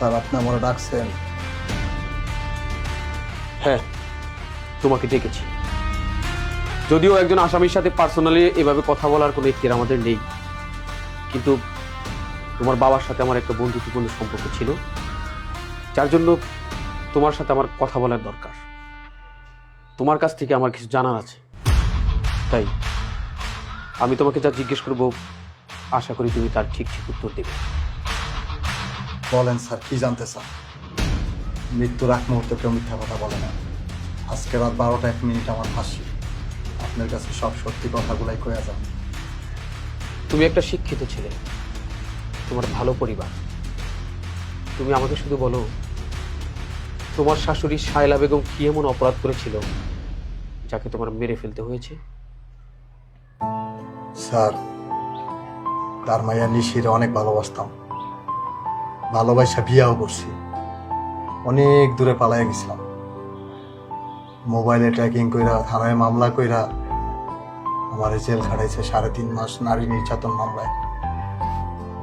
Sir, আপনি আমার ডাকছেন। হ্যাঁ তোমাকে ডেকেছি। যদিও একজন আসামির সাথে পার্সোনালি এভাবে কথা বলার কোনো ইতিহার আমাদের নেই, কিন্তু তোমার বাবার সাথে আমার একটা বন্ধুত্বপূর্ণ সম্পর্ক ছিল, যার জন্য তোমার সাথে আমার কথা বলার দরকার। তোমার কাছ থেকে আমার কিছু জানার আছে। তাই আমি তোমাকে যা জিজ্ঞেস করব, আশা করি তুমি তার ঠিক ঠিক উত্তর দেবে। বলেন স্যার কি জানতে চান? মৃত্যুর আগ মুহূর্তে কেউ মিথ্যা কথা বলে না। আজকে রাত বারোটা এক মিনিট আমার ফাঁসি আপনার কাছে সব সত্যি কথাগুলাই কয়ে যান। তুমি একটা শিক্ষিত ছেলে। তোমার ভালো পরিবার। তুমি আমাকে শুধু বলো তোমার শাশুড়ি শায়লা বেগম কি এমন অপরাধ করেছিল যাকে তোমার মেরে ফেলতে হয়েছে? স্যার তার মাইয়া নিশিরে অনেক ভালোবাসতাম। ভালোবাসা বিয়াও করছি। অনেক দূরে পালাইয়া গেছিলাম। মোবাইলে ট্র্যাকিং কইরা, থানায় মামলা কইরা আমার জেল খাটাইছে সাড়ে তিন মাস নারী নির্যাতন মামলায়।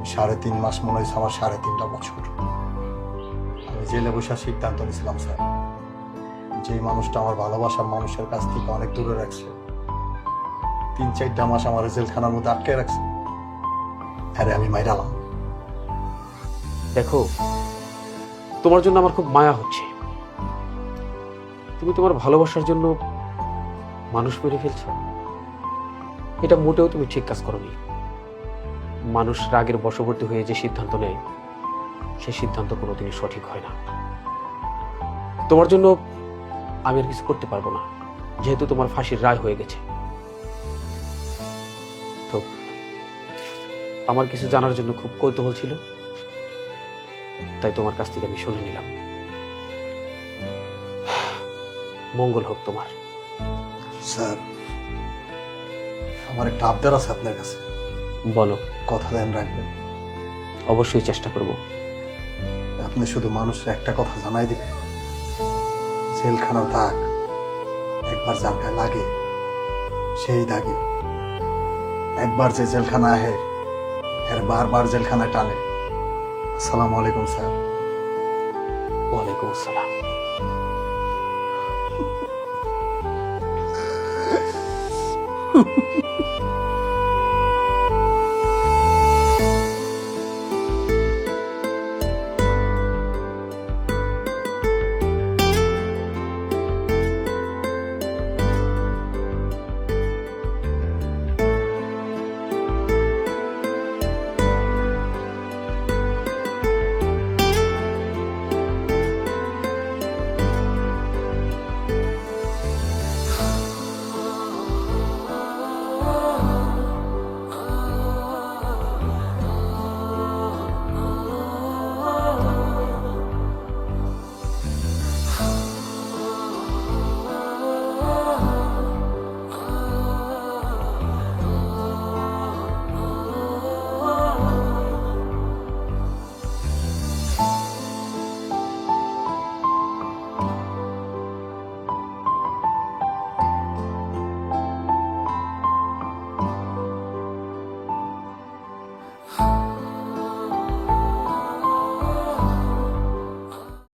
সাড়ে তিন মাস মনে হয়েছে আমার সাড়ে তিনটা বছর। আমি জেলে বসে সিদ্ধান্ত নিয়েছিলাম স্যার। যে মানুষটা আমার ভালোবাসার মানুষের কাছ থেকে অনেক দূরে রাখছে। তিন চারটা মাস আমার জেলখানার মধ্যে আটকে রাখছে। আরে আমি মাইরালাম দেখো, তোমার জন্য আমার খুব মায়া হচ্ছে। তুমি তোমার ভালোবাসার জন্য মানুষ মেরে ফেলছো। এটা মোটেও তুমি ঠিক কাজ করনি। মানুষ রাগের বশবর্তী হয়ে যে সিদ্ধান্ত নেয় সে সিদ্ধান্ত কোনোদিনই সঠিক হয় না। তোমার জন্য আমি আর কিছু করতে পারব না, যেহেতু তোমার ফাঁসির রায় হয়ে গেছে। তো, আমার কিছু জানার জন্য খুব কৌতূহল ছিল। তাই তোমার কাছ থেকে আমি শুনে নিলাম। মঙ্গল হোক তোমার। স্যার আমার একটা আবদার আছে আপনার কাছে। বলো। কথা দেন রাখবেন। অবশ্যই চেষ্টা করব। আপনি শুধু মানুষের একটা কথা জানাই দিবেন। জেলখানার দাগ একবার যার গায়ে লাগে সেই দাগে। একবার যে জেলখানা আহে এর বারবার জেলখানায় টানে। আসসালামু আলাইকুম স্যার। ওয়ালাইকুম আসসালাম Ha